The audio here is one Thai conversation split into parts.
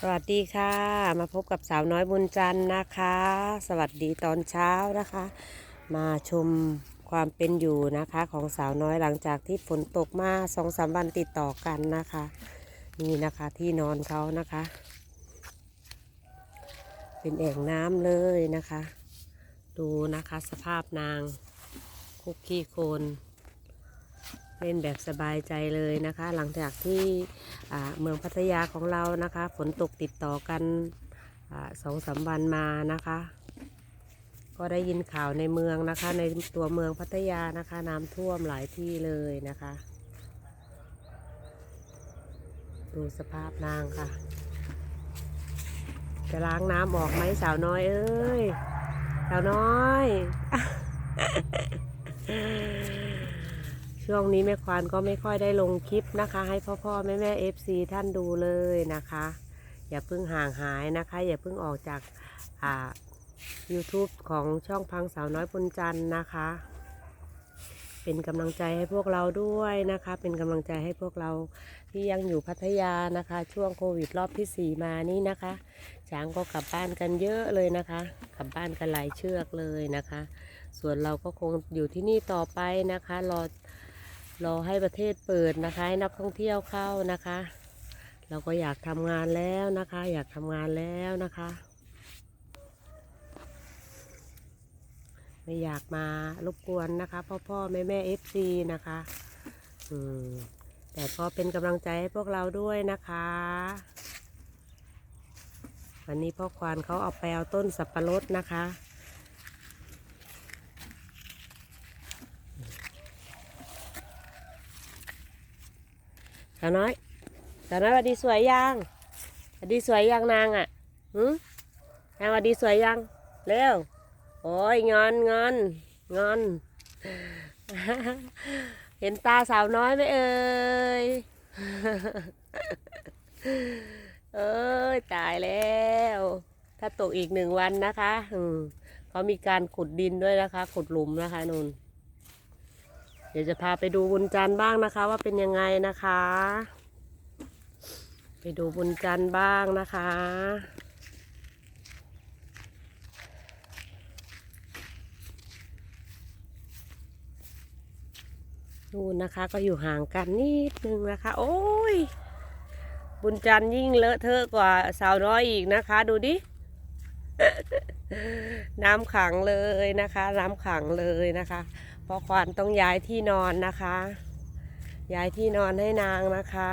สวัสดีค่ะ มาพบกับสาวน้อยบุญจันทร์นะคะ สวัสดีตอนเช้านะคะ มาชมความเป็นอยู่นะคะของสาวน้อยหลังจากที่ฝนตกมาสองสามวันติดต่อกันนะคะ นี่นะคะที่นอนเขานะคะ เป็นแอ่งน้ำเลยนะคะ ดูนะคะสภาพนางคุกกี้โคลน เล่นแบบสบายใจเลยนะคะ หลังจากที่เมืองพัทยาของเรานะคะ ฝนตกติดต่อกันอสองสามวันมานะคะ ก็ได้ยินข่าวในเมืองนะคะ ในตัวเมืองพัทยานะคะน้ำท่วมหลายที่เลยนะคะ ดูสภาพนางค่ะ จะล้างน้ำออกไหมสาวน้อยเอ้ย สาวน้อย ช่วงนี้แม่ควานก็ไม่ค่อยได้ลงคลิปนะคะ ให้พ่อพ่อแม่แม่เอฟซีท่านดูเลยนะคะ อย่าเพิ่งห่างหายนะคะ อย่าเพิ่งออกจากอ่า YouTube ของช่องพังสาวน้อยปุญจันทร์นะคะ เป็นกำลังใจให้พวกเราด้วยนะคะ เป็นกำลังใจให้พวกเราที่ยังอยู่พัทยานะคะ ช่วงโควิดรอบที่สี่มานี่นะคะช้างก็กลับบ้านกันเยอะเลยนะคะ กลับบ้านกันหลายเชือกเลยนะคะ ส่วนเราก็คงอยู่ที่นี่ต่อไปนะคะ รอ รอให้ประเทศเปิดนะคะให้นักท่องเที่ยวเข้านะคะ เราก็อยากทำงานแล้วนะคะ อยากทำงานแล้วนะคะ ไม่อยากมารบกวนนะคะพ่อพ่อแม่แม่เอฟซีนะคะอืมแต่ก็เป็นกำลังใจให้พวกเราด้วยนะคะ วันนี้พ่อควานเขาเอาไปเอาต้นสับปะรดนะคะาวน้อยสาวน้อยวัดดีสวยยังวัดดีสวยยังนางอะหืมนางวัดดีสวยยังเร็วโอ้ยงอนงอนงอน เห็นตาสาวน้อยไหมเอ่ยเอ้ยตายแล้ว ถ้าตกอีกหนึ่งวันนะคะ อืมเขามีการขุดดินด้วยนะคะ ขุดหลุมนะคะนุ่น ดี๋ยวจะพาไปดูบุญจันทร์บ้างนะคะ ว่าเป็นยังไงนะคะ ไปดูบุญจันทร์บ้างนะคะนู่นนะคะก็อยู่ห่างกันนิดนึงนะคะ โอ้ย บุญจันทร์ยิ่งเลอะเทอะกว่าสาวน้อยอีกนะคะ ดูดิ น้ำขังเลยนะคะ น้ำขังเลยนะคะ พราะควานต้องย้ายที่นอนนะคะ ย้ายที่นอนให้นางนะคะ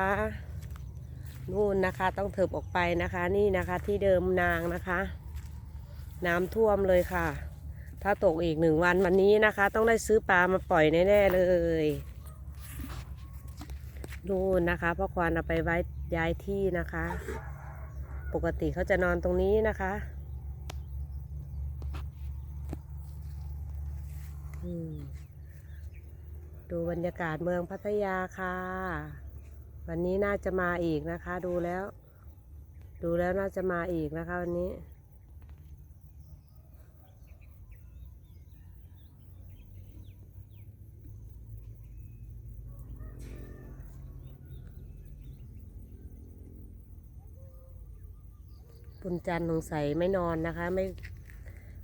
นู่นนะคะต้องเถิบออกไปนะคะ นี่นะคะที่เดิมนางนะคะ น้ำท่วมเลยค่ะ ถ้าตกอีกหนึ่งวันวันนี้นะคะ ต้องได้ซื้อปลามาปล่อยแน่ๆเลยนู่นนะคะพ่อควานเอาไปไว้ย้ายที่นะคะ ปกติเขาจะนอนตรงนี้นะคะ อืม ดูบรรยากาศเมืองพัทยาค่ะ วันนี้น่าจะมาอีกนะคะ ดูแล้ว ดูแล้วน่าจะมาอีกนะคะวันนี้บุญจันทร์สงสัยไม่นอนนะคะ ไม่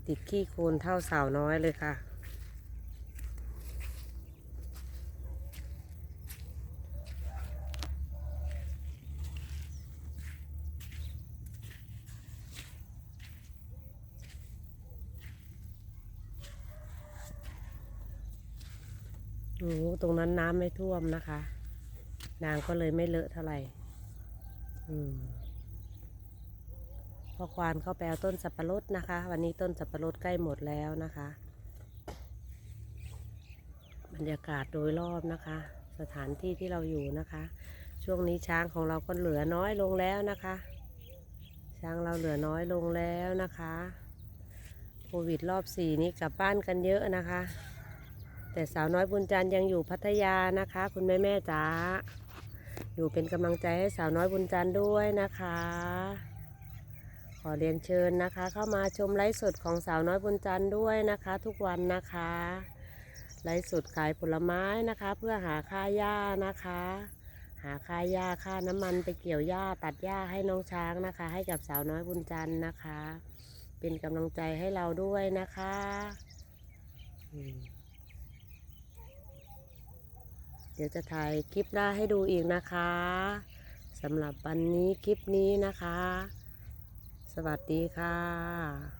ติดขี้โคลนเท่าสาวน้อยเลยค่ะ โอ้โหตรงนั้นน้ำไม่ท่วมนะคะ นางก็เลยไม่เลอะเท่าไหร่ อืมพ่อควานเข้าไปเอาต้นสับปะรดนะคะ วันนี้ต้นสับปะรดใกล้หมดแล้วนะคะ บรรยากาศโดยรอบนะคะ สถานที่ที่เราอยู่นะคะ ช่วงนี้ช้างของเราก็เหลือน้อยลงแล้วนะคะ ช้างเราเหลือน้อยลงแล้วนะคะโควิดรอบสี่นี้กลับบ้านกันเยอะนะคะ แต่สาวน้อยบุญจันทร์ยังอยู่พัทยานะคะ คุณแม่แม่จ๋าอยู่เป็นกำลังใจให้สาวน้อยบุญจันทร์ด้วยนะคะ ขอเรียนเชิญนะคะ เข้ามาชมไลฟ์สดของสาวน้อยบนจันทร์ด้วยนะคะ ทุกวันนะคะไลฟ์สดขายผลไม้นะคะ เพื่อหาค่าหญ้านะคะ หาค่าหญ้าค่าน้ำมันไปเกี่ยวหญ้าตัดหญ้าให้น้องช้างนะคะ ให้กับสาวน้อยบุญจันทร์นะคะ เป็นกำลังใจให้เราด้วยนะคะ อืมเดี๋ยวจะถ่ายคลิปหน้าให้ดูอีกนะคะสำหรับวันนี้คลิปนี้นะคะ สวัสดีค่ะ